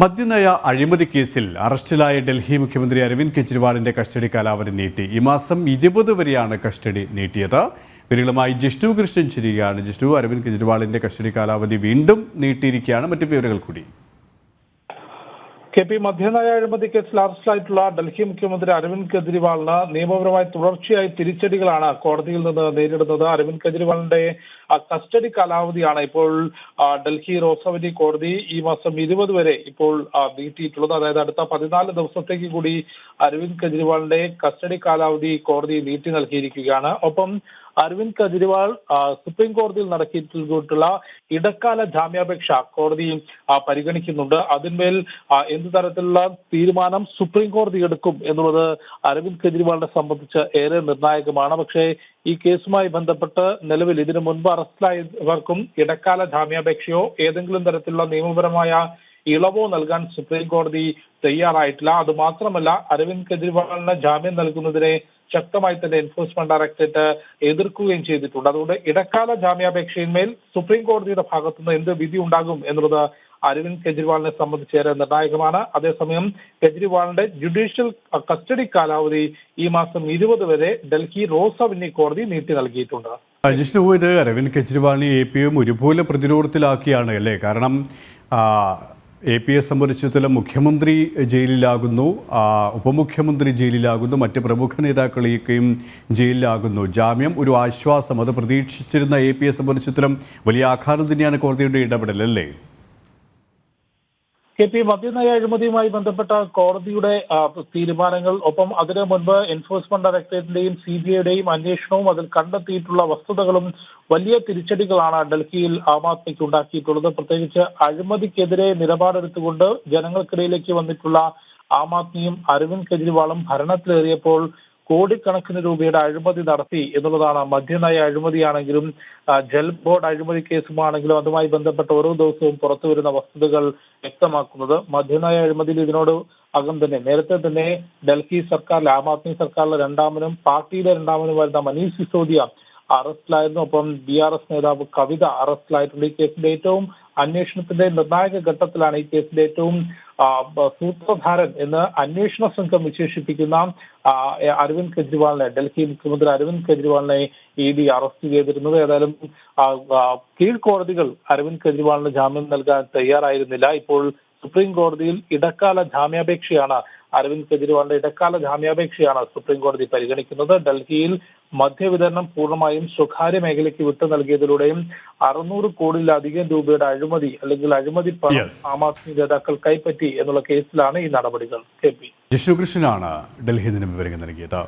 മദ്യനയ അഴിമതി കേസിൽ അറസ്റ്റിലായ ഡൽഹി മുഖ്യമന്ത്രി അരവിന്ദ് കെജ്രിവാളിന്റെ കസ്റ്റഡി കാലാവധി നീട്ടി. ഈ മാസം ഇരുപത് വരെയാണ് കസ്റ്റഡി നീട്ടിയത്. വിവരങ്ങളുമായി ജിഷ്ണു കൃഷ്ണൻ ചിരികയാണ് ജിഷ്ണു അരവിന്ദ് കെജ്രിവാളിന്റെ കസ്റ്റഡി കാലാവധി വീണ്ടും നീട്ടിയിരിക്കുകയാണ്. മറ്റു വിവരങ്ങൾ കൂടി. കെ പി മദ്യനയ അഴിമതി കേസിൽ അറസ്റ്റിലായിട്ടുള്ള ഡൽഹി മുഖ്യമന്ത്രി അരവിന്ദ് കെജ്രിവാളിന് നിയമപരമായി തുടർച്ചയായി തിരിച്ചടികളാണ് കോടതിയിൽ നിന്ന് നേരിടുന്നത്. അരവിന്ദ് കെജ്രിവാളിന്റെ കസ്റ്റഡി കാലാവധിയാണ് ഇപ്പോൾ ഡൽഹി റോസവലി കോടതി ഈ മാസം ഇരുപത് വരെ ഇപ്പോൾ നീട്ടിയിട്ടുള്ളത്. അതായത് അടുത്ത പതിനാല് ദിവസത്തേക്ക് കൂടി അരവിന്ദ് കെജ്രിവാളിന്റെ കസ്റ്റഡി കാലാവധി കോടതി നീട്ടി നൽകിയിരിക്കുകയാണ്. ഒപ്പം അരവിന്ദ് കെജ്രിവാൾ സുപ്രീം കോടതിയിൽ നടത്തിയിട്ടുള്ള ഇടക്കാല ജാമ്യാപേക്ഷ കോടതി പരിഗണിക്കുന്നുണ്ട്. അതിന്മേൽ എന്ത് തരത്തിലുള്ള തീരുമാനം സുപ്രീം കോടതി എടുക്കും എന്നുള്ളത് അരവിന്ദ് കെജ്രിവാളിനെ സംബന്ധിച്ച് ഏറെ നിർണായകമാണ്. പക്ഷേ ഈ കേസുമായി ബന്ധപ്പെട്ട് നിലവിൽ ഇതിനു മുൻപ് അറസ്റ്റിലായവർക്കും ഇടക്കാല ജാമ്യാപേക്ഷയോ ഏതെങ്കിലും തരത്തിലുള്ള നിയമപരമായ ഇളവോ നൽകാൻ സുപ്രീം കോടതി തയ്യാറായിട്ടില്ല. അത് മാത്രമല്ല അരവിന്ദ് കെജ്രിവാളിന് ജാമ്യം നൽകുന്നതിനെ ശക്തമായി തന്നെ എൻഫോഴ്സ്മെന്റ് ഡയറക്ടറേറ്റ് എതിർക്കുകയും ചെയ്തിട്ടുണ്ട്. അതുകൊണ്ട് ഇടക്കാല ജാമ്യാപേക്ഷയിന്മേൽ സുപ്രീം കോടതിയുടെ ഭാഗത്തുനിന്ന് എന്ത് വിധി ഉണ്ടാകും എന്നുള്ളത് അരവിന്ദ് കെജ്രിവാളിനെ സംബന്ധിച്ച് ഏറെ നിർണായകമാണ്. അതേസമയം കെജ്രിവാളിന്റെ ജുഡീഷ്യൽ കസ്റ്റഡി കാലാവധി ഈ മാസം ഇരുപത് വരെ ഡൽഹി റോസ് അവന്യൂ കോടതി നീട്ടി നൽകിയിട്ടുണ്ട്. രജിസ്റ്റർ ഇത് അരവിന്ദ് കെജ്രിവാളിനെ എ പി എം ഒരുപോലെ പ്രതിരോധത്തിലാക്കിയാണ് അല്ലേ? കാരണം എ പി എ സംബന്ധിച്ചിടത്തോളം മുഖ്യമന്ത്രി ജയിലിലാകുന്നു. ഉപമുഖ്യമന്ത്രി ജയിലിലാകുന്നു. മറ്റ് പ്രമുഖ നേതാക്കളെയൊക്കെയും ജയിലിലാകുന്നു. ജാമ്യം ഒരു ആശ്വാസം. അത് പ്രതീക്ഷിച്ചിരുന്ന എ പി എ സംബന്ധിച്ചിടത്തോളം വലിയ ആഘാതം തന്നെയാണ് കോടതിയുടെ ഇടപെടൽ അല്ലേ? കെ പി മദ്യനയ അഴിമതിയുമായി ബന്ധപ്പെട്ട കോടതിയുടെ തീരുമാനങ്ങൾ ഒപ്പം അതിനു മുൻപ് എൻഫോഴ്സ്മെന്റ് ഡയറക്ടറേറ്റിന്റെയും സി ബി ഐയുടെയും അന്വേഷണവും അതിൽ കണ്ടെത്തിയിട്ടുള്ള വസ്തുതകളും വലിയ തിരിച്ചടികളാണ് ഡൽഹിയിൽ ആം ആദ്മിക്ക് ഉണ്ടാക്കിയിട്ടുള്ളത്. പ്രത്യേകിച്ച് അഴിമതിക്കെതിരെ നിലപാടെടുത്തുകൊണ്ട് ജനങ്ങൾക്കിടയിലേക്ക് വന്നിട്ടുള്ള ആം ആദ്മിയും അരവിന്ദ് കെജ്രിവാളും ഭരണത്തിലേറിയപ്പോൾ കോടിക്കണക്കിന് രൂപയുടെ അഴിമതി നടത്തി എന്നുള്ളതാണ് മദ്യനയ അഴിമതിയാണെങ്കിലും ജൽ ബോർഡ് അഴിമതി കേസുമാണെങ്കിലും അതുമായി ബന്ധപ്പെട്ട ഓരോ ദിവസവും പുറത്തു വരുന്ന വസ്തുതകൾ വ്യക്തമാക്കുന്നത്. മദ്യനയ അഴിമതിയിൽ ഇതിനോട് അകം തന്നെ. നേരത്തെ തന്നെ ഡൽഹി സർക്കാർ ആം ആദ്മി സർക്കാരിലെ രണ്ടാമനും പാർട്ടിയിലെ രണ്ടാമനും വരുന്ന മനീഷ് സിസോദിയ അറസ്റ്റിലായിരുന്നു. ഒപ്പം ബി ആർ എസ് നേതാവ് കവിത അറസ്റ്റിലായിട്ടുണ്ട്. ഈ കേസിന്റെ ഏറ്റവും അന്വേഷണത്തിന്റെ നിർണായക ഘട്ടത്തിലാണ് ഈ കേസിന്റെ ഏറ്റവും സൂത്രധാരൻ എന്ന് അന്വേഷണ സംഘം വിശേഷിപ്പിക്കുന്ന അരവിന്ദ് കെജ്രിവാളിനെ ഡൽഹി മുഖ്യമന്ത്രി അരവിന്ദ് കെജ്രിവാളിനെ ഇ ഡി അറസ്റ്റ് ചെയ്തിരുന്നത്. ഏതായാലും കീഴ്ക്കോടതികൾ അരവിന്ദ് കെജ്രിവാളിന് ജാമ്യം നൽകാൻ തയ്യാറായിരുന്നില്ല. ഇപ്പോൾ സുപ്രീം കോടതിയിൽ ഇടക്കാല ജാമ്യാപേക്ഷയാണ് അരവിന്ദ് കെജ്രിവാളിന്റെ ഇടക്കാല ജാമ്യാപേക്ഷയാണ് സുപ്രീം കോടതി പരിഗണിക്കുന്നത്. ഡൽഹിയിൽ മദ്യവിതരണം പൂർണമായും സ്വകാര്യ മേഖലയ്ക്ക് വിട്ടു നൽകിയതിലൂടെയും അറുന്നൂറ് കോടിയിലധികം രൂപയുടെ അഴിമതി അല്ലെങ്കിൽ അഴിമതി പണം. ആം ആദ്മി നേതാക്കൾ കൈപ്പറ്റി എന്നുള്ള കേസിലാണ് ഈ നടപടികൾ. K P. ജിഷ്ണു കൃഷ്ണനാണ് ഡൽഹിയിൽ നിന്ന് വിവരങ്ങൾ നൽകിയത്.